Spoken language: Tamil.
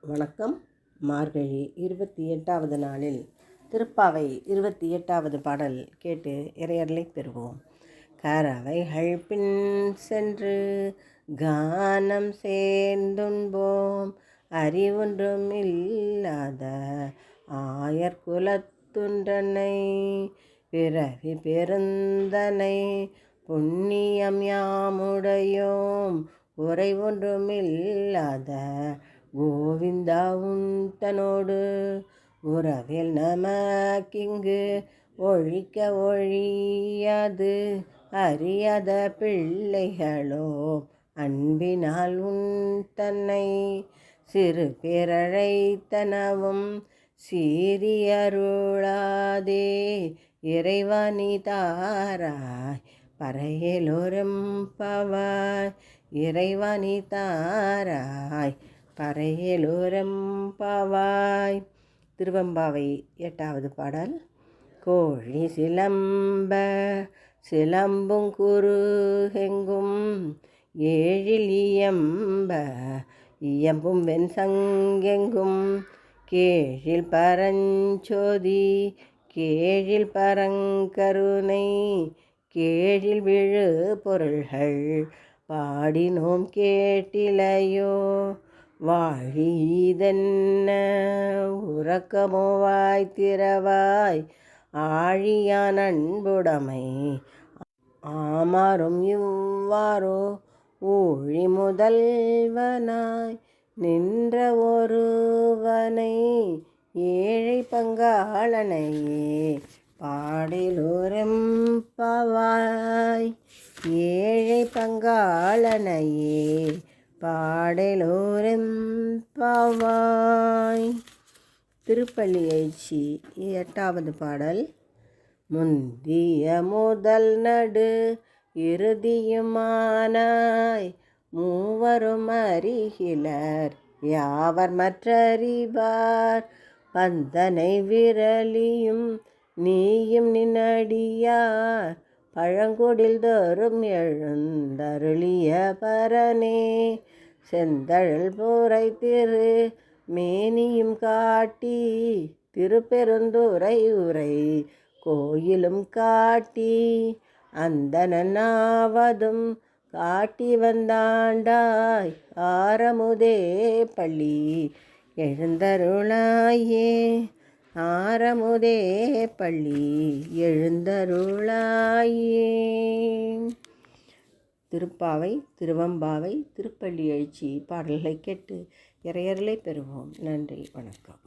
வணக்கம். மார்கழி இருபத்தி எட்டாவது நாளில் திருப்பாவை இருபத்தி எட்டாவது பாடல் கேட்டு இறையர்களை பெறுவோம். கறவைகள் பின் சென்று கானம் சேர்ந்துண்போம். அறிவொன்றும் இல்லாத ஆயர் குலத்துன்றனை பிறவி பெருந்தனை புண்ணியம் யாமுடையோம். உரை ஒன்றுமில்லாத கோவிந்தா உந்தனோடு உறவில் நமக்கிங்கு ஒழிக்க ஒழியாது. அறியாத பிள்ளைகளோ அன்பினால் உன் தன்னை சிறு பிறழைத்தனவும் சீரியருளாதே இறைவனி தாராய் பறையலோரும் பவாய் இறைவனி தாராய் பறையலோரம் பாவாய். திருவம்பாவை எட்டாவது பாடல். கோழி சிலம்ப சிலம்பும் குறுகெங்கும் ஏழில் இயம்ப இயம்பும் வெண் சங்கெங்கும் கேழில் பரஞ்சோதி கேழில் பரங்கருணை. கேழில் விழு பொருள்கள் பாடினோம் கேட்டிலையோ. வாழிதென்ன? உறக்கமோ வாய்த்திரவாய் ஆழியான் அன்புடைமை ஆமாறும் இவ்வாறோ ஊழி முதல்வனாய் நின்ற ஒருவனை ஏழை பங்காளனையே பாடிலோரம் பவாய் ஏழை பங்காளனையே பாடலோரம் பாவாய். திருப்பள்ளி எழுச்சி எட்டாவது பாடல். முந்திய முதல் நடு இறுதியுமானாய். மூவரும் அறிகிலர் யாவர் மற்றறிவார்? பந்தனை விரலியும் நீயும் நின்னடியார் பழங்குடில் தோறும் எழுந்தருளிய பரனே. செந்தழல் போரை திரு மேனியும் காட்டி திருப்பெருந்துரை உரை கோயிலும் காட்டி அந்தனாவதும் காட்டி வந்தாண்டாய் ஆரமுதே பள்ளி. எழுந்தருளாயே ஆரமுதே பள்ளி. எழுந்தருளாயே. திருப்பாவை திருவம்பாவை திருப்பள்ளி எழுச்சி பாடல்களை கேட்டு இறையர்களை பெறுவோம். நன்றி வணக்கம்.